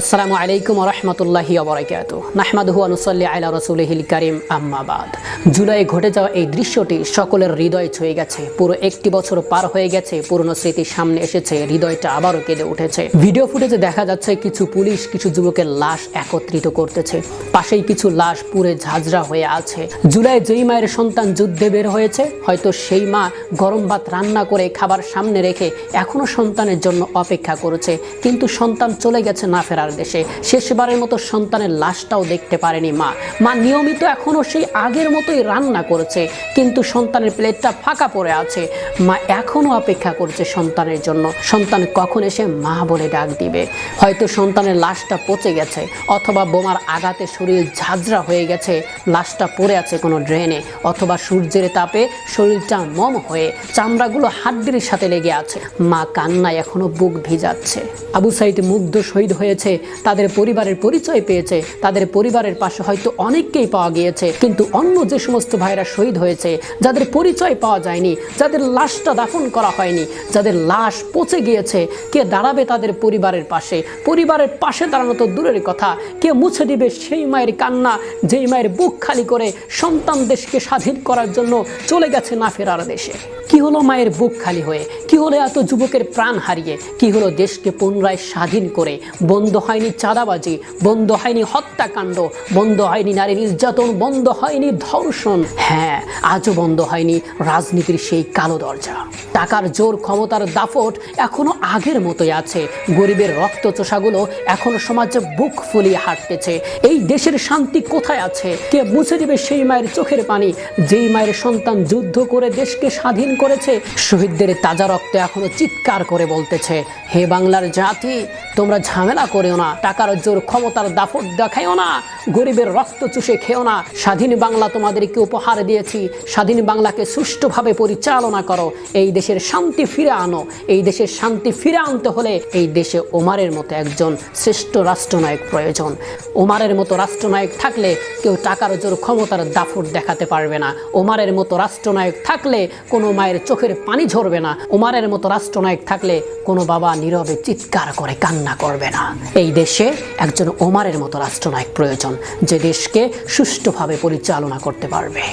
আসসালামু আলাইকুম রহমতুল্লাহি অবরাকাত নাহমাদহু আনুসল্লি আলা রসুলহিল করিম আম্মাবাদ জুলাই ঘটে যাওয়া এই দৃশ্যটি সকলের হৃদয় ছুঁয়ে গেছে। পুরো একটি বছর পার হয়ে গেছে, পুরনো স্মৃতি সামনে এসেছে, হৃদয়টা আবারও কেঁদে উঠেছে। ভিডিও ফুটেজে দেখা যাচ্ছে কিছু পুলিশ, কিছু যুবকের লাশ একত্রিত করতেছে। পাশেই কিছু লাশ পুরে ঝাঁঝরা হয়ে আছে। জুলাই যেই মায়ের সন্তান যুদ্ধে বের হয়েছে, হয়তো সেই মা গরম ভাত রান্না করে খাবার সামনে রেখে এখনও সন্তানের জন্য অপেক্ষা করেছে। কিন্তু সন্তান চলে গেছে না ফেরার দেশে শেষবারের মতো সন্তানের লাশটাও দেখতে পারেনি মা। মা নিয়মিত এখনও সেই আগের মতোই রান্না করেছে, কিন্তু সন্তানের প্লেটটা ফাঁকা পড়ে আছে। মা এখনও অপেক্ষা করছে সন্তানের জন্য। সন্তান কখন এসে মা বলে ডাক দিবে? হয়তো সন্তানের লাশটা পচে গেছে, অথবা বোমার আঘাতে শরীর ঝাঁঝরা হয়ে গেছে, লাশটা পড়ে আছে কোনো ড্রেনে, অথবা সূর্যের তাপে শরীরটা মম হয়ে চামড়াগুলো হাড্ডির সাথে লেগে আছে। মা কান্নায় এখনও বুক ভিজাচ্ছে। আবু সাইদ মুগ্ধ শহীদ হয়েছে তাদের পরিবারের পরিচয় পেয়েছে। তাদের পরিবারের পাশে হয়তো অনেককেই পাওয়া গিয়েছে। কিন্তু অন্য যে সমস্ত ভাইরা শহীদ হয়েছে, যাদের পরিচয় পাওয়া যায়নি, যাদের লাশটা দাফন করা হয়নি, যাদের লাশ পচে গিয়েছে, কে দাঁড়াবে তাদের পরিবারের পাশে? পরিবারের পাশে দাঁড়ানো তো দূরের কথা। কে মুছে দিবে সেই মায়ের কান্না, যেই মায়ের বুক খালি করে সন্তান দেশকে স্বাধীন করার জন্য চলে গেছে না ফেরার দেশে? কি হলো মায়ের বুক খালি হয়ে? কি হলো এত যুবকের প্রাণ হারিয়ে? কি হলো দেশকে পুনরায় স্বাধীন করে, বন্ধ হয়নি চাঁদাবাজি, বন্ধ হয়নি হত্যাকাণ্ড, বন্ধ হয়নি নারী নির্যাতন, বন্ধ হয়নি ধর্ষণ। হ্যাঁ আজও বন্ধ হয়নি রাজনীতির সেই কালো দরজা। টাকার জোর ক্ষমতার দাফট এখনও আগের মতোই আছে। গরিবের রক্ত চোষাগুলো এখনও সমাজে বুক ফুলিয়ে হাঁটতেছে। এই দেশের শান্তি কোথায় আছে? কে মুছে দিবে সেই মায়ের চোখের পানি? যেই মায়ের সন্তান যুদ্ধ করে দেশকে স্বাধীন করেছে, শহীদদের তাজা রক্ত এখনও চিৎকার করে বলতেছে, হে বাংলার জাতি, তোমরা ঝামেলা না, টাকার জোর ক্ষমতার দাফট দেখাইও না, গরিবের রক্ত চুষে খেও না, স্বাধীন বাংলা তোমাদেরকে উপহার দিয়েছি, স্বাধীন বাংলাকে সুষ্ঠুভাবে পরিচালনা করো, এই দেশের শান্তি ফিরে আনো, এই দেশের শান্তি ফিরে আনতে হলে এই দেশে ওমারের মতো একজন শ্রেষ্ঠ রাষ্ট্রনায়ক প্রয়োজন। ওমারের মতো রাষ্ট্রনায়ক থাকলে কেউ টাকার জোর ক্ষমতার দাফট দেখাতে পারবে না। ওমারের মতো রাষ্ট্রনায়ক থাকলে কোনো মায়ের চোখের পানি ঝরবে না। ওমারের মতো রাষ্ট্রনায়ক থাকলে কোনো বাবা নীরবে চিৎকার করে কান্না করবে না। এই দেশে একজন ওমারের মতো রাষ্ট্রনায়ক প্রয়োজন যে দেশকে সুষ্ঠুভাবে পরিচালনা করতে পারবে।